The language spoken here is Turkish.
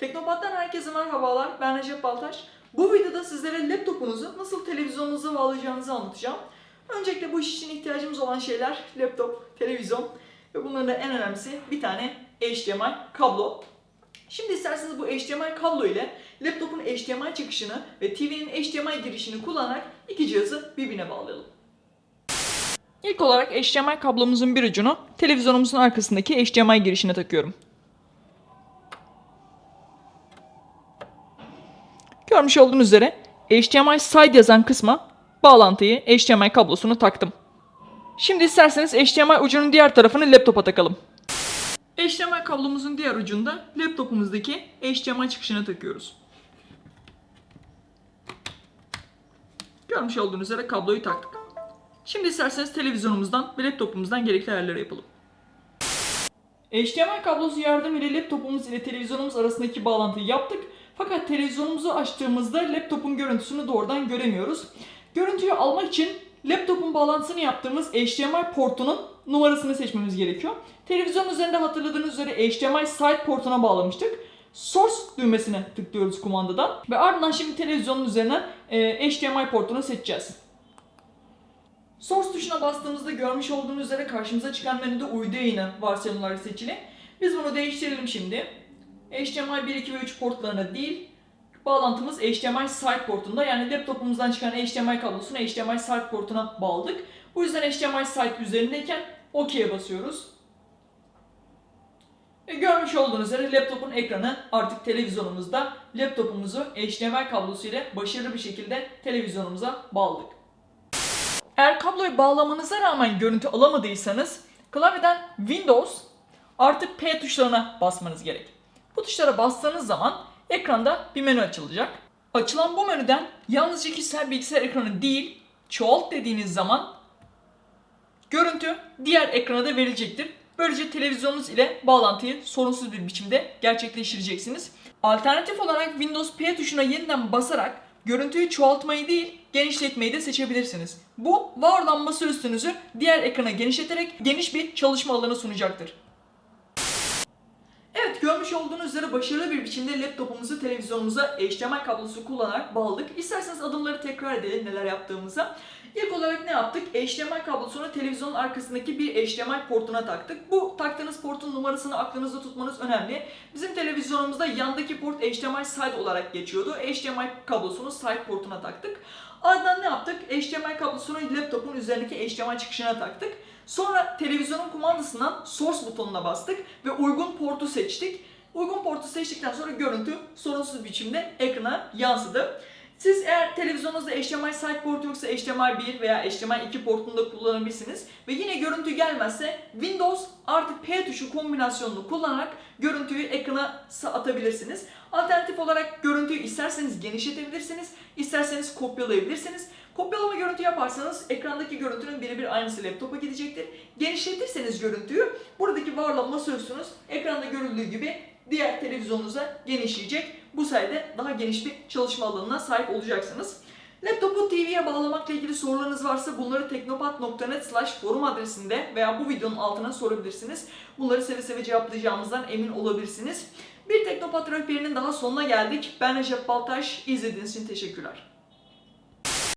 Teknopat'tan herkese merhabalar. Ben Recep Baltaş. Bu videoda sizlere laptopunuzu nasıl televizyonunuza bağlayacağınızı anlatacağım. Öncelikle bu iş için ihtiyacımız olan şeyler laptop, televizyon ve bunların da en önemlisi bir tane HDMI kablo. Şimdi isterseniz bu HDMI kablo ile laptopun HDMI çıkışını ve TV'nin HDMI girişini kullanarak iki cihazı birbirine bağlayalım. İlk olarak HDMI kablomuzun bir ucunu televizyonumuzun arkasındaki HDMI girişine takıyorum. Görmüş olduğunuz üzere HDMI side yazan kısma bağlantıyı HDMI kablosunu taktım. Şimdi isterseniz HDMI ucunun diğer tarafını laptopa takalım. HDMI kablomuzun diğer ucunda laptopumuzdaki HDMI çıkışına takıyoruz. Görmüş olduğunuz üzere kabloyu taktık. Şimdi isterseniz televizyonumuzdan ve laptopumuzdan gerekli ayarları yapalım. HDMI kablosu yardımıyla laptopumuz ile televizyonumuz arasındaki bağlantıyı yaptık. Fakat televizyonumuzu açtığımızda laptopun görüntüsünü doğrudan göremiyoruz. Görüntüyü almak için laptopun bağlantısını yaptığımız HDMI portunun numarasını seçmemiz gerekiyor. Televizyon üzerinde hatırladığınız üzere HDMI side portuna bağlamıştık. Source düğmesine tıklıyoruz kumandadan ve ardından şimdi televizyonun üzerinden e, HDMI portunu seçeceğiz. Source tuşuna bastığımızda görmüş olduğunuz üzere karşımıza çıkan menüde uydu yayını varsayılan olarak seçili. Biz bunu değiştirelim şimdi. HDMI 1, 2 ve 3 portlarına değil, bağlantımız HDMI side portunda yani laptopumuzdan çıkan HDMI kablosunu HDMI side portuna bağladık. Bu yüzden HDMI side üzerindeyken OK'ye basıyoruz. Ve görmüş olduğunuz üzere laptopun ekranı artık televizyonumuzda. Laptopumuzu HDMI kablosu ile başarılı bir şekilde televizyonumuza bağladık. Eğer kabloyu bağlamanıza rağmen görüntü alamadıysanız klavyeden Windows artı P tuşlarına basmanız gerek. Bu tuşlara bastığınız zaman ekranda bir menü açılacak. Açılan bu menüden yalnızca kişisel bilgisayar ekranı değil, çoğalt dediğiniz zaman görüntü diğer ekrana da verilecektir. Böylece televizyonunuz ile bağlantıyı sorunsuz bir biçimde gerçekleştireceksiniz. Alternatif olarak Windows P tuşuna yeniden basarak görüntüyü çoğaltmayı değil, genişletmeyi de seçebilirsiniz. Bu var olan masaüstünüzü diğer ekrana genişleterek geniş bir çalışma alanı sunacaktır. Görmüş olduğunuz üzere başarılı bir biçimde laptopumuzu televizyonumuza HDMI kablosu kullanarak bağladık. İsterseniz adımları tekrar edelim neler yaptığımıza. İlk olarak ne yaptık? HDMI kablosunu televizyonun arkasındaki bir HDMI portuna taktık. Bu taktığınız portun numarasını aklınızda tutmanız önemli. Bizim televizyonumuzda yandaki port HDMI side olarak geçiyordu. HDMI kablosunu side portuna taktık. Ardından ne yaptık? HDMI kablosunu laptopun üzerindeki HDMI çıkışına taktık. Sonra televizyonun kumandasından source butonuna bastık ve uygun portu seçtik. Uygun portu seçtikten sonra görüntü sorunsuz biçimde ekrana yansıdı. Siz eğer televizyonunuzda HDMI side port yoksa HDMI 1 veya HDMI 2 portunu da kullanabilirsiniz. Ve yine görüntü gelmezse Windows artı P tuşu kombinasyonunu kullanarak görüntüyü ekrana atabilirsiniz. Alternatif olarak görüntüyü isterseniz genişletebilirsiniz, isterseniz kopyalayabilirsiniz. Kopyalama görüntü yaparsanız ekrandaki görüntünün birebir aynısı laptopa gidecektir. Genişletirseniz görüntüyü buradaki var olan masaüstünüz ekranda görüldüğü gibi diğer televizyonunuza genişleyecek. Bu sayede daha geniş bir çalışma alanına sahip olacaksınız. Laptopu TV'ye bağlamakla ilgili sorularınız varsa bunları teknopat.net slash forum adresinde veya bu videonun altına sorabilirsiniz. Bunları seve seve cevaplayacağımızdan emin olabilirsiniz. Bir Teknopat rehberinin daha sonuna geldik. Ben Recep Baltaş. İzlediğiniz için teşekkürler.